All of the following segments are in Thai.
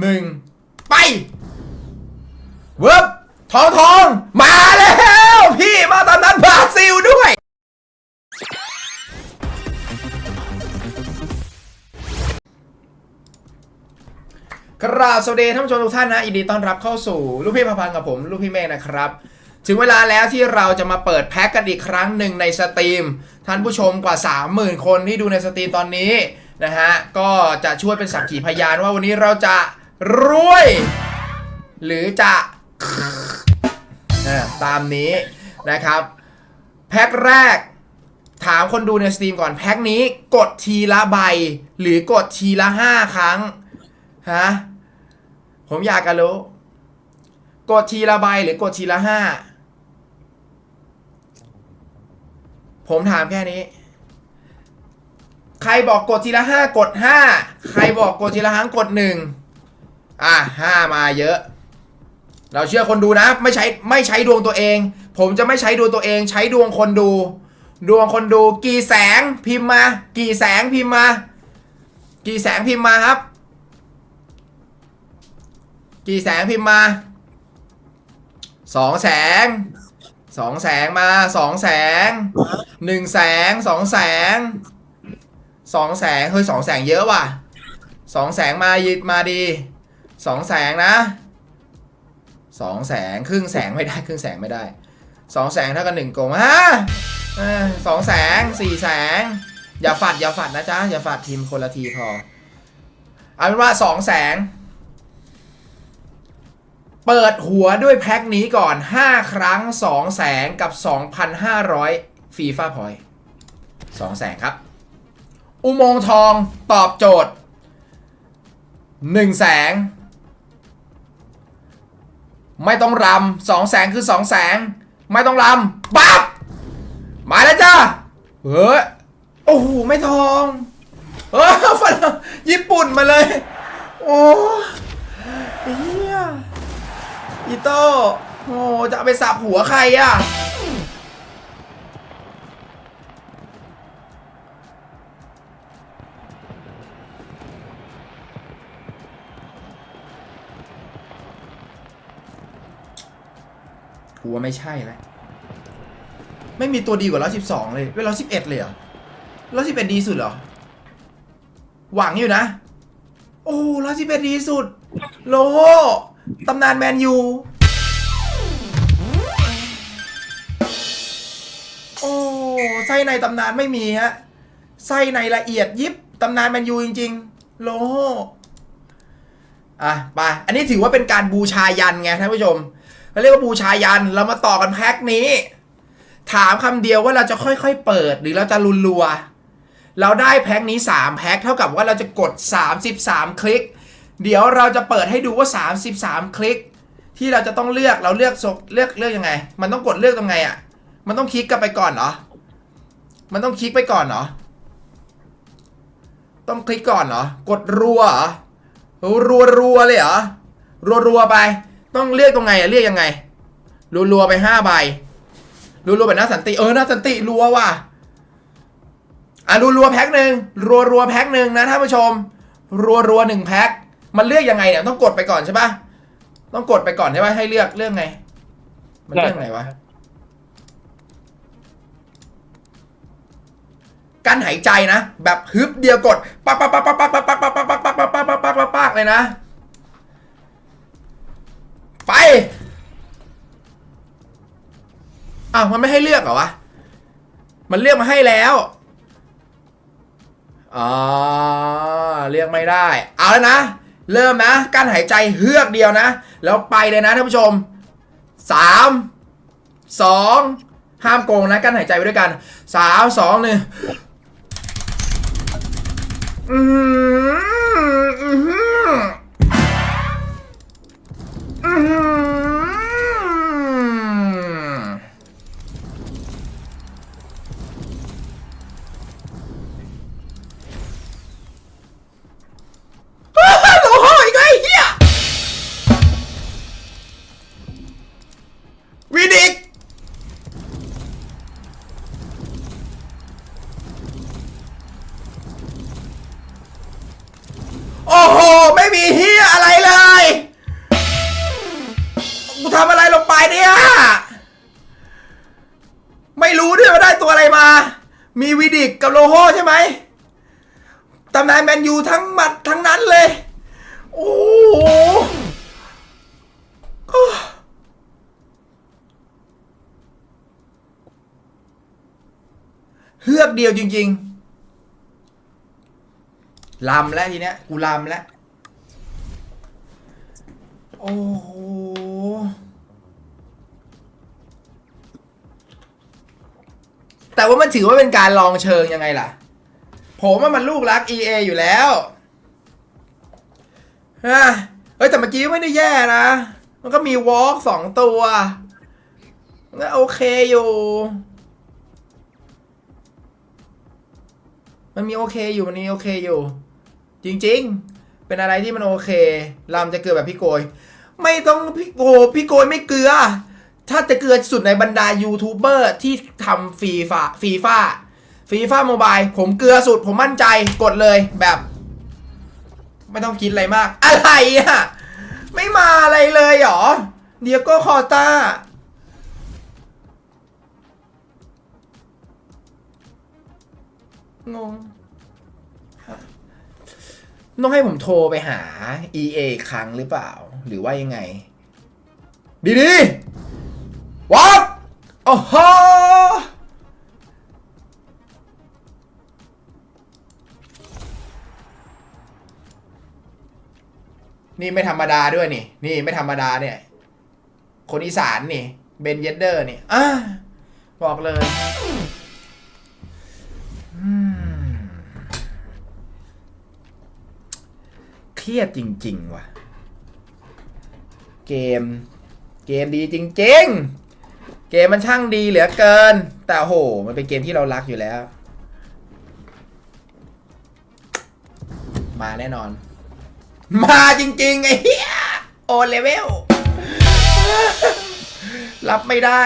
หนึ่งไปเวิบทองทองมาแล้ว พี่มาตอนนั้นบราซิลด้วย กราบสวัสดีท่านผู้ชมทุกท่านนะยินดีต้อนรับเข้าสู่ลูกพี่พาพันกับผมลูกพี่เมฆนะครับถึงเวลาแล้วที่เราจะมาเปิดแพ็กกันอีกครั้งหนึ่งในสตรีม ท่านผู้ชมกว่า 30,000 คนที่ดูในสตรีมตอนนี้ นะฮะ ก็จะช่วยเป็นสักขีพยานว่าวันนี้เราจะรวย หรือจะตามนี้นะครับ แพ็คแรก ถามคนดูในสตรีมก่อนแพ็คนี้กดทีละใบ หรือกดทีละ5ครั้งฮะผมอยากจะรู้ กดทีละใบหรือกดทีละห้าผมถามแค่นี้ ใครบอกกดทีละห้ากดห้าใครบอกกดทีละครั้งกดหนึ่งอะห้ามาเยอะ เราเชื่อคนดูนะไม่ใช้ไม่ใช้ดวงตัวเอง ผมจะไม่ใช้ดวงตัวเอง ใช้ดวงคนดู ดวงคนดู กี่แสงพิมพ์มา กี่แสงพิมพ์มา กี่แสงพิมพ์มาครับ กี่แสงพิมพ์มาสองแสงสองแสงมาสองแสงหนึ่งแสงสองแสง สองแสงเฮ้ยสองแสงเยอะว่ะสองแสงมายิดมาดีสองแสงนะสองแสงครึ่งแสงไม่ได้ครึ่งแสงไม่ได้สองแสงเท่ากับหนึ่งกลมฮะสองแสงสี่แสง อย่าฝัดอย่าฝัดนะจ๊ะอย่าฝัดพิมคนละทีพอเอาเป็นว่าสองแสง เปิดหัวด้วยแพ็คนี้ก่อน 5 ครั้ง 2 แสงกับ 2,500ฟีฟ่าพอยต์2แสงครับ อุโมงค์ทองตอบโจทย์1แสง ไม่ต้องรำ2แสงคือ2แสง ไม่ต้องรำปั๊บมาแล้วจ้าเฮ้ยโอ้โหไม่ทองเออฝรั่งญี่ปุ่นมาเลย โอ้เฮียอีโต้โอ้จะเอาไปสับหัวใครอะ หัวไม่ใช่แล้วไม่มีตัวดีกว่าร้อยสิบสองเลยเป็นร้อยสิบเอ็ดเลยเหรอร้อยสิบเอ็ดดีสุดเหรอ หวังอยู่นะ โอ้ร้อยสิบเอ็ดดีสุด โลโหตำนานแมนยู โอ้ไส้ในตำนานไม่มีฮะ ไส้ในละเอียดยิบตำนานแมนยูจริง ๆ โลโหอะไป อันนี้ถือว่าเป็นการบูชายันไงท่านผู้ชม เขาเรียกว่าบูชายัน เรามาต่อกันแพ็คนี้ ถามคำเดียวว่าเราจะค่อยๆเปิดหรือเราจะรุนรัว เราได้แพ็คนี้ 3 แพ็คเท่ากับว่าเราจะกด 33 คลิก เดี๋ยวเราจะเปิดให้ดูว่า 33 คลิก ที่เราจะต้องเลือกเราเลือกศพเลือกเลือกยังไง มันต้องกดเลือกตรงไงอะ่ะ มันต้องคลิกกันไปก่อนเหรอ มันต้องคลิกไปก่อนเหรอ ต้องคลิกก่อนเหรอ กดรัวเหรอรัวรัวเลยเหรอรัวรัวไป ต้องเลือกตรงไงอะเรียกยังไง รัวรัวไปห้าใบ รัวรัวแบบน้าสันติ เออหน้าสันติรัวว่ะอะรัวๆแพ็คหนึ่งรัวๆแพ็คหนึ่งนะท่านผู้ชม รัวๆหนึ่งแพ็ค มันเลือกยังไงเนี่ยต้องกดไปก่อนใช่ปะต้องกดไปก่อนใช่ปะให้เลือกเลือกไง มันเลือกไงวะ การหายใจนะ แบบฮึบเดียวกดปักปักปักปักปักปักปักปักปักปักปักปักปักปักปักปักปักเลยนะ อ้าวมันไม่ให้เลือกเหรอวะ มันเลือกมาให้แล้วอ๋อเรียกไม่ได้ เอาแล้วนะ เริ่มนะกั้นหายใจเฮือกเดียวนะ แล้วไปเลยนะท่านผู้ชมสามสองห้ามโกงนะกั้นหายใจไปด้วยกันสามสองหนึ่งอืม กูทำอะไรลงไปเนี่ย ไม่รู้ด้วยว่าได้ตัวอะไรมา มีวีดิกกับโลโฮใช่ไหมตำนานแมนยูทั้งหมัดทั้งนั้นเลย โอ้โหเฮือกเดียวจริงๆลำแล้วทีเนี้ย กูลำแล้ว โอ้โห แต่ว่ามันถือว่าเป็นการลองเชิงยังไงล่ะ ผมว่ามันลูกรัก EA อยู่แล้วฮะเฮ้ยแต่เมื่อกี้ไม่ได้แย่นะ มันก็มีวอล์กสองตัวมันก็โอเคอยู่ มันมีโอเคอยู่มันมีโอเคอยู่ จริง ๆ เป็นอะไรที่มันโอเคลำจะเกลือแบบพี่โกย ไม่ต้องพี่โกพี่โกยไม่เกลือ ถ้าจะเกลือสุดในบรรดายูทูบเบอร์ที่ทำฟีฟ่าฟีฟ่าฟีฟ่าโมบายผมเกลือสุดผมมั่นใจกดเลยแบบ ไม่ต้องคิดอะไรมาก อะไรอะ ไม่มาอะไรเลยเหรอ เดียโก้คอต้างงต้องให้ผมโทรไปหา EA อีกครั้งหรือเปล่า หรือว่ายังไง ดีดี โอ้โหนี่ไม่ธรรมดาด้วยนี่ นี่ไม่ธรรมดาเนี่ย คนอีสานนี่ เบนเยดเดอร์นี่อะบอกเลยเครียดจริง ๆ ว่ะ เกม เกมดีจริง ๆ มมันช่างดีเหลือเกิน แต่โห มันเป็นเกมที่เรารักอยู่แล้ว มาแน่นอน มาจริงๆ ไอ้เหี้ยโอเลเวล รับไม่ได้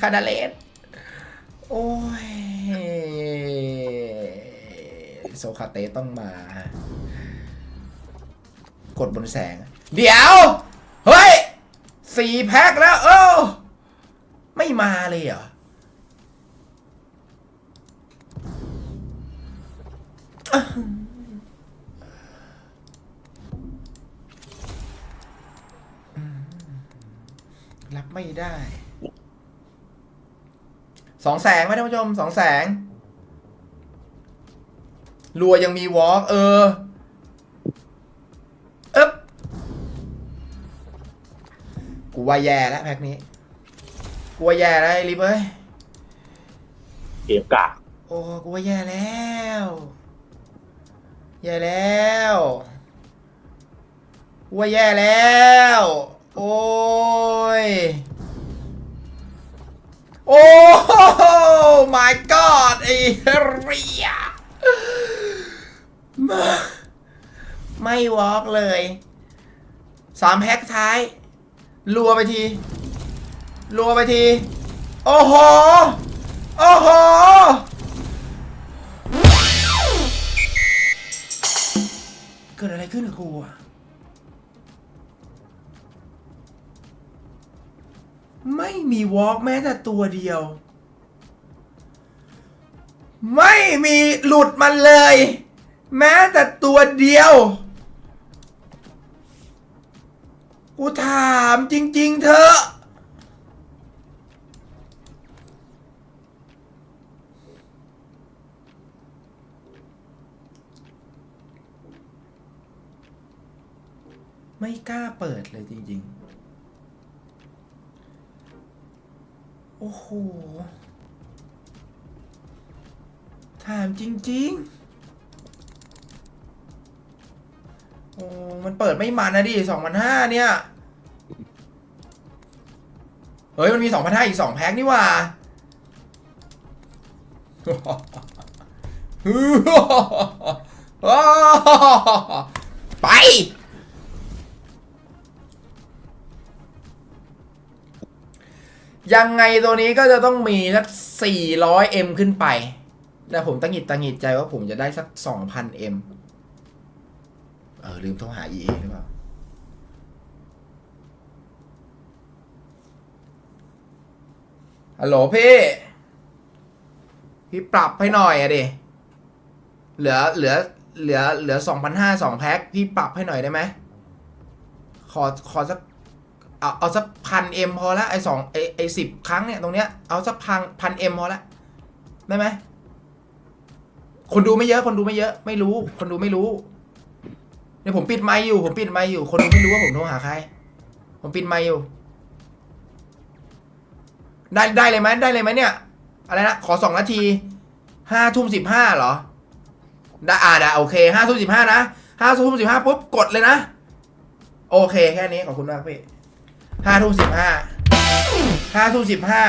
คานาเลสโอ้ย โซคาเตต้องมา กดบนแสง เดี๋ยว เฮ้ยสี่แพ็คแล้วเออ ไม่มาเลยเหรอรับไม่ได้ สองแสงไหมท่านผู้ชม สองแสง รัวยังมีวอล์กเออเอ๊บกูว่าแย่แล้วแพ็คนี้ กูว่าแย่แล้วไอ้ลิฟเอ้ยเกมกากโอ้กูว่าแย่แล้วแย่แล้วกูว่าแย่แล้ว โอ้ยโอ้ my god ไอ้เรียมาไม่วอล์กเลยสามแพ็คท้ายรัวไปที รัวไปที โอ้โห โอ้โห เกิดอะไรขึ้นกับกูอะไม่มีวอล์กแม้แต่ตัวเดียว ไม่มีหลุดมันเลย แม้แต่ตัวเดียว กูถามจริง ๆเถอ ไม่กล้าเปิดเลยจริง ๆ โอ้โห ถามจริง ๆ โอ้ มันเปิดไม่มันนะดิสองพันห้าเนี่ย เฮ้ย มันมีสองพันห้าอีกสองแพ็คนี่ว่า ไป ยังไงตัวนี้ก็จะต้องมีสัก 400M ขึ้นไป แต่ผมตั้งหิดตั้งหิดใจว่าผมจะได้สัก 2,000M เออ ลืมโทรหา EA หรือเปล่า ฮัลโหลพี่ พี่ปรับให้หน่อยอะดิ เหลือเหลือเหลือเหลือสองพันห้าสองแพ็คพี่ปรับให้หน่อยได้ไหม ขอขอสัก เอาเอาสักพันเอ็มพอละไอสองไอไอสิบครั้งเนี่ยตรงเนี้ยเอาสักพันพันเอ็มพอละได้ไหมคนดูไม่เยอะคนดูไม่เยอะ ไม่รู้ คนดูไม่รู้เนี่ยผมปิดไมค์อยู่ผมปิดไมค์อยู่ คนดูไม่รู้ว่าผมโทรหาใคร ผมปิดไมค์อยู่ ได้ได้เลยไหมได้เลยไหมเนี่ย อะไรนะขอสองนาทีห้าทุ่มสิบห้าเหรอได้อ่าได้โอเคห้าทุ่มสิบห้านะห้าทุ่มสิบห้าปุ๊บกดเลยนะ โอเคแค่นี้ขอบคุณมากพี่ ห้าทุ่มสิบห้าห้าทุ่มสิบห้า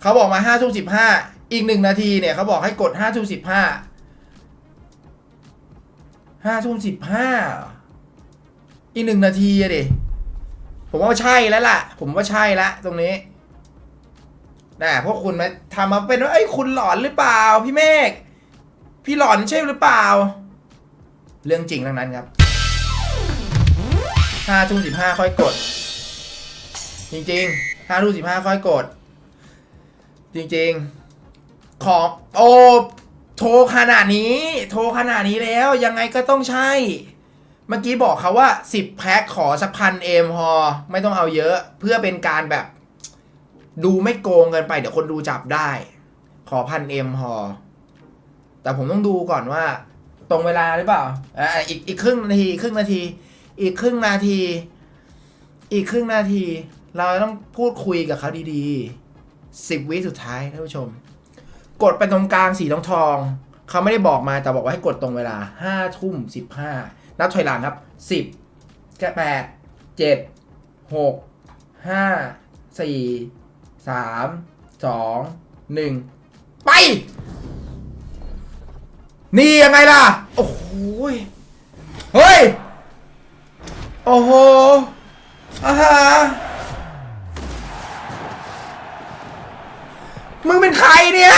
เขาบอกมาห้าทุ่มสิบห้าอีกหนึ่งนาทีเนี่ยเขาบอกให้กดห้าทุ่มสิบห้าห้าทุ่มสิบห้าอีกหนึ่งนาทีอะดิผมว่าใช่แล้วล่ะ ผมว่าใช่ล้วตรงนี้นะพวกคุณมาทำมาเป็นว่าไอ้คุณหลอนหรือเปล่า พี่เมฆพี่หลอนใช่หรือเปล่า เรื่องจริงทั้งนั้นครับ ห้าทุ่มสิบห้าค่อยกด จริงๆห้าทุ่มสิบห้าค่อยกด จริงๆ ของโอ้โทรขนาดนี้ โทรขนาดนี้แล้วยังไงก็ต้องใช่ เมื่อกี้บอกเขาว่าสิบแพ็คขอสักพันเอ็มพอไม่ต้องเอาเยอะ เพื่อเป็นการแบบ ดูไม่โกงเกินไป เดี๋ยวคนดูจับได้ ขอพันเอ็มพอแต่ผมต้องดูก่อนว่า ตรงเวลาหรือเปล่าอ่าอีกอีกครึ่งนาทีครึ่งนาที อีกครึ่งนาที อีกครึ่งนาที เราต้องพูดคุยกับเขาดีๆสิบวิสุดท้ายท่านผู้ชม กดไปตรงกลางสีทองทองๆเขาไม่ได้บอกมาแต่บอกว่าให้กดตรงเวลาห้าทุ่มสิบห้านับถอยหลังครับสิบแปดเจ็ดหกห้าสี่สามสองหนึ่งไป นี่ยังไงล่ะ โอ้โหเฮ้ย โอ้โหอาฮะมึงเป็นใครเนี่ย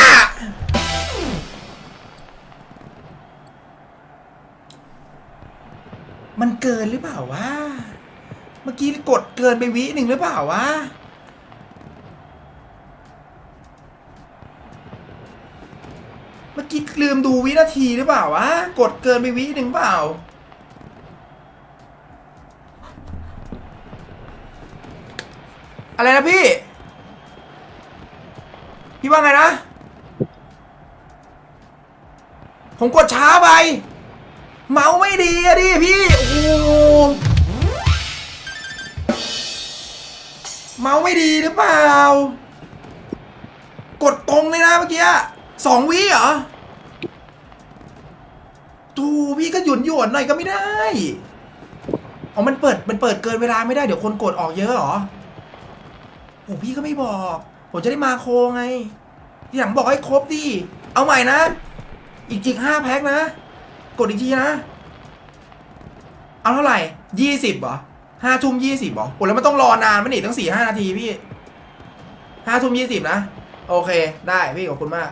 มันเกินหรือเปล่าวะ เมื่อกี้กดเกินไปวิหนึ่งหรือเปล่าวะ เมื่อกี้ลืมดูวินาทีหรือเปล่าวะ กดเกินไปวิหนึ่งเปล่า อะไรนะพี่ พี่ว่าไงนะ ผมกดช้าไป เมาไม่ดีอะดิพี่ โอ้โหเมาไม่ดีหรือเปล่า กดตรงเลยนะเมื่อกี้สองวิเหรอตูพี่ก็หยุนหยวนหน่อยก็ไม่ได้ อ๋อ มันเปิด มันเปิดเกินเวลาไม่ได้ เดี๋ยวคนกดออกเยอะเหรอ โอ้พี่ก็ไม่บอก ผมจะได้มาโคไงทีหลังบอกให้ครบดิเอาใหม่นะ อีกอีกห้าแพ็คนะ กดอีกทีนะ เอาเท่าไหร่ยี่สิบเหรอห้าทุ่มยี่สิบเหรอโอ้แล้วมันต้องรอนานมันอีตั้งสี่ห้านาทีพี่ห้าทุ่มยี่สิบนะ โอเค ได้พี่ขอบคุณมาก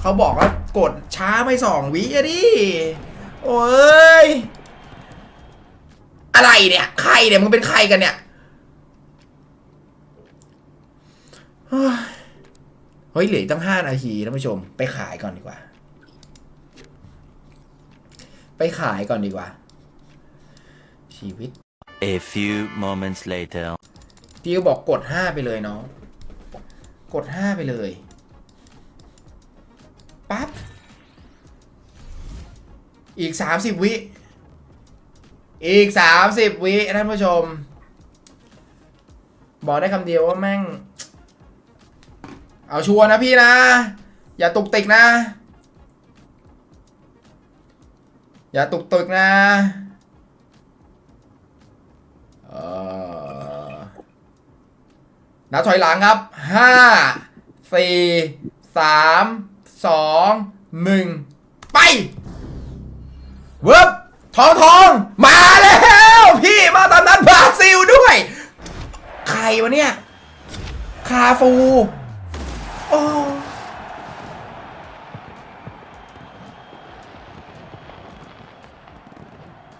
เขาบอกว่ากดช้าไปสองวิอะดิ โอ้ย อะไรเนี่ย ใครเนี่ย มึงเป็นใครกันเนี่ย เฮ้ยเฮ้ยเหลืออกตั้งห้านาทีท่านผู้ชม ไปขายก่อนดีกว่า ไปขายก่อนดีกว่า ชีวิต A few moments later. ดิวบอกกดห้าไปเลยน้องกดห้าไปเลยปั๊บอีกสามสิบวิอีกสามสิบวิท่านผู้ชม บอกได้คำเดียวว่าแม่ง เอาชัวร์นะพี่นะ อย่าตุกติกนะ อย่าตุกติกนะเออนับถอยหลังครับห้าสี่สามสองหนึ่งไปเวิบทองทองมาแล้ว พี่มาตอนนั้นบราซิลด้วย ใครวะเนี่ย คาฟู โอ้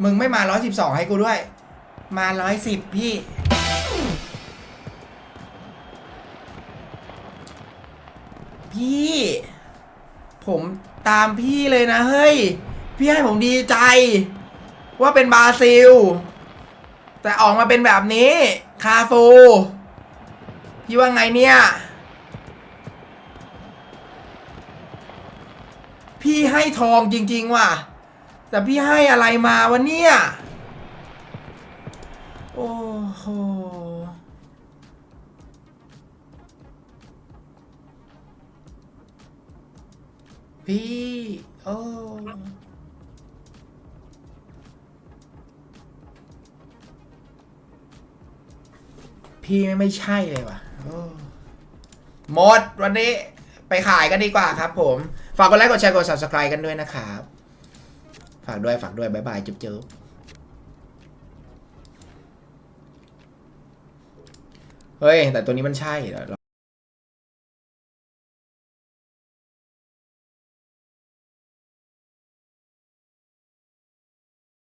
มึงไม่มาร้อยสิบสองให้กูด้วย มาร้อยสิบพี่ พี่ ผมตามพี่เลยนะ เฮ้ย พี่ให้ผมดีใจ ว่าเป็นบราซิล แต่ออกมาเป็นแบบนี้ คาฟู พี่ว่าไงเนี่ย พี่ให้ทองจริง ๆ ว่ะ แต่พี่ให้อะไรมาวะเนี่ย โอ้โหพี่โอ้พี่ไม่ใช่เลยว่ะโหมดวันนี้ไปขายกันดีกว่าครับผม ฝากกดไลค์กดแชร์กด subscribe กันด้วยนะครับ ฝากด้วยฝากด้วยบ๊ายบายจุ๊บจุ๊บเฮ้ย แต่ตัวนี้มันใช่เหรอ